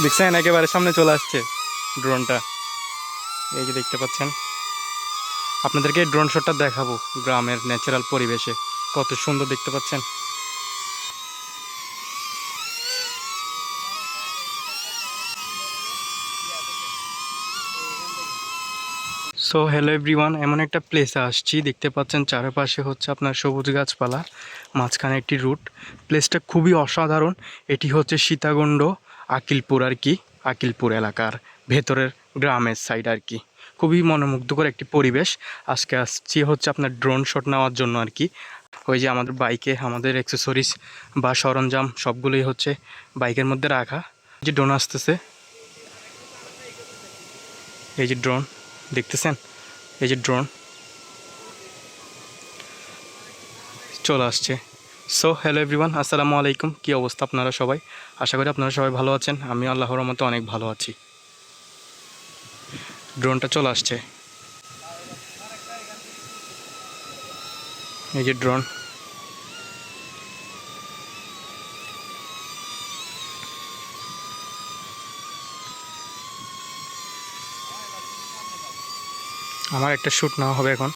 দেখছেন একেবারে সামনে চলে আসছে ড্রোনটা এই যে দেখতে পাচ্ছেন। আপনাদেরকে ড্রোন শটটা দেখাবো গ্রামের ন্যাচারাল পরিবেশে। কত সুন্দর দেখতে পাচ্ছেন। সো হ্যালো এভরিওয়ান এমন একটা প্লেসে আসছি। দেখতে পাচ্ছেন চারপাশে হচ্ছে আপনার সবুজ গাছপালা, মাঝখানে একটি রুট প্লেসটা খুবই অসাধারণ। এটি হচ্ছে সীতাকুণ্ড। আকিলপুর আর কি, আকিলপুর এলাকার ভেতরের গ্রামের সাইড আর কি। খুবই মনোমুগ্ধকর একটি পরিবেশ। আজকে আসছি হচ্ছে আপনার ড্রোন শট নেওয়ার জন্য আর কি। ওই যে আমাদের বাইকে আমাদের অ্যাক্সেসরিজ বা সরঞ্জাম সবগুলোই হচ্ছে বাইকের মধ্যে রাখা। যে ড্রোন আসতেছে। এই যে ড্রোন দেখতেছেন? এই যে ড্রোন চলে আসছে। সো হ্যালো এভরিওয়ান আসসালামু আলাইকুম। কী অবস্থা আপনারা সবাই? আশা করি আপনারা সবাই ভালো আছেন। আমি আল্লাহর মতো অনেক ভালো আছি। ড্রোনটা চলে আসছে। এই যে ড্রোন আমার একটা শ্যুট নেওয়া হবে এখন।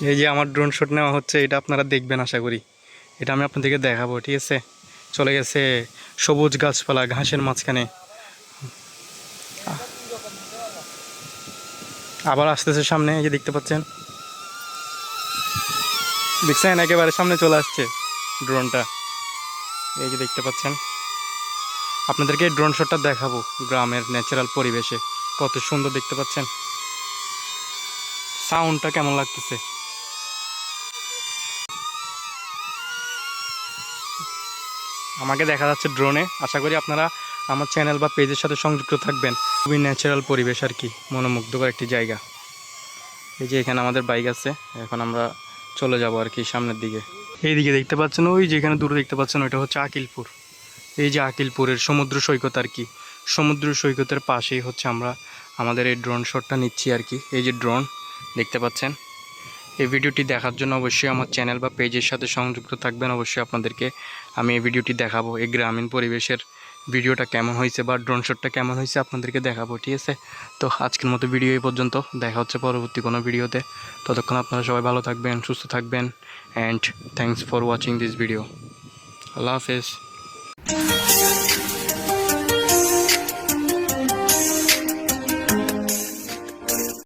এই যে আমার ড্রোন শট নেওয়া হচ্ছে, এটা আপনারা দেখবেন আশা করি। এটা আমি আপনাদেরকে দেখাবো, ঠিক আছে? চলে গেছে সবুজ গাছপালা, ঘাসের মাঝখানে। আবার আসতেছে সামনে, এই যে দেখতে পাচ্ছেন? দেখছেন? একেবারে সামনে চলে আসছে ড্রোনটা এই যে দেখতে পাচ্ছেন? আপনাদেরকে ড্রোন শটটা দেখাবো গ্রামের ন্যাচারাল পরিবেশে। কত সুন্দর দেখতে পাচ্ছেন? সাউন্ডটা কেমন লাগতেছে? আমাকে দেখা যাচ্ছে ড্রোনে আশা করি আপনারা আমার চ্যানেল বা পেজের সাথে সংযুক্ত থাকবেন। খুবই ন্যাচারাল পরিবেশ আর কি, মনোমুগ্ধকর একটি জায়গা। এই যে এখানে আমাদের বাইক আছে, এখন আমরা চলে যাব আর কি সামনের দিকে। এই দিকে দেখতে পাচ্ছেন, ওই যেখানে দূরে দেখতে পাচ্ছেন, ওইটা হচ্ছে আকিলপুর। এই যে আকিলপুরের সমুদ্র সৈকত আর কি, সমুদ্র সৈকতের পাশেই হচ্ছে আমরা আমাদের এই ড্রোন শটটা নিচ্ছি আর কি। এই যে ড্রোন দেখতে পাচ্ছেন? এই ভিডিওটি দেখার জন্য অবশ্যই আমার চ্যানেল বা পেজের সাথে সংযুক্ত থাকবেন, অবশ্যই আপনাদেরকে আমি এই ভিডিওটি দেখাবো এই গ্রামীণ পরিবেশের ভিডিওটা কেমন হয়েছে বা ড্রোন শটটা কেমন হয়েছে আপনাদেরকে দেখাবো, ঠিক আছে? তো আজকের মতো ভিডিও এই পর্যন্ত। দেখা হচ্ছে পরবর্তী কোনো ভিডিওতে। ততক্ষণ আপনারা সবাই ভালো থাকবেন, সুস্থ থাকবেন and thanks for watching this video আল্লাহ হাফেজ।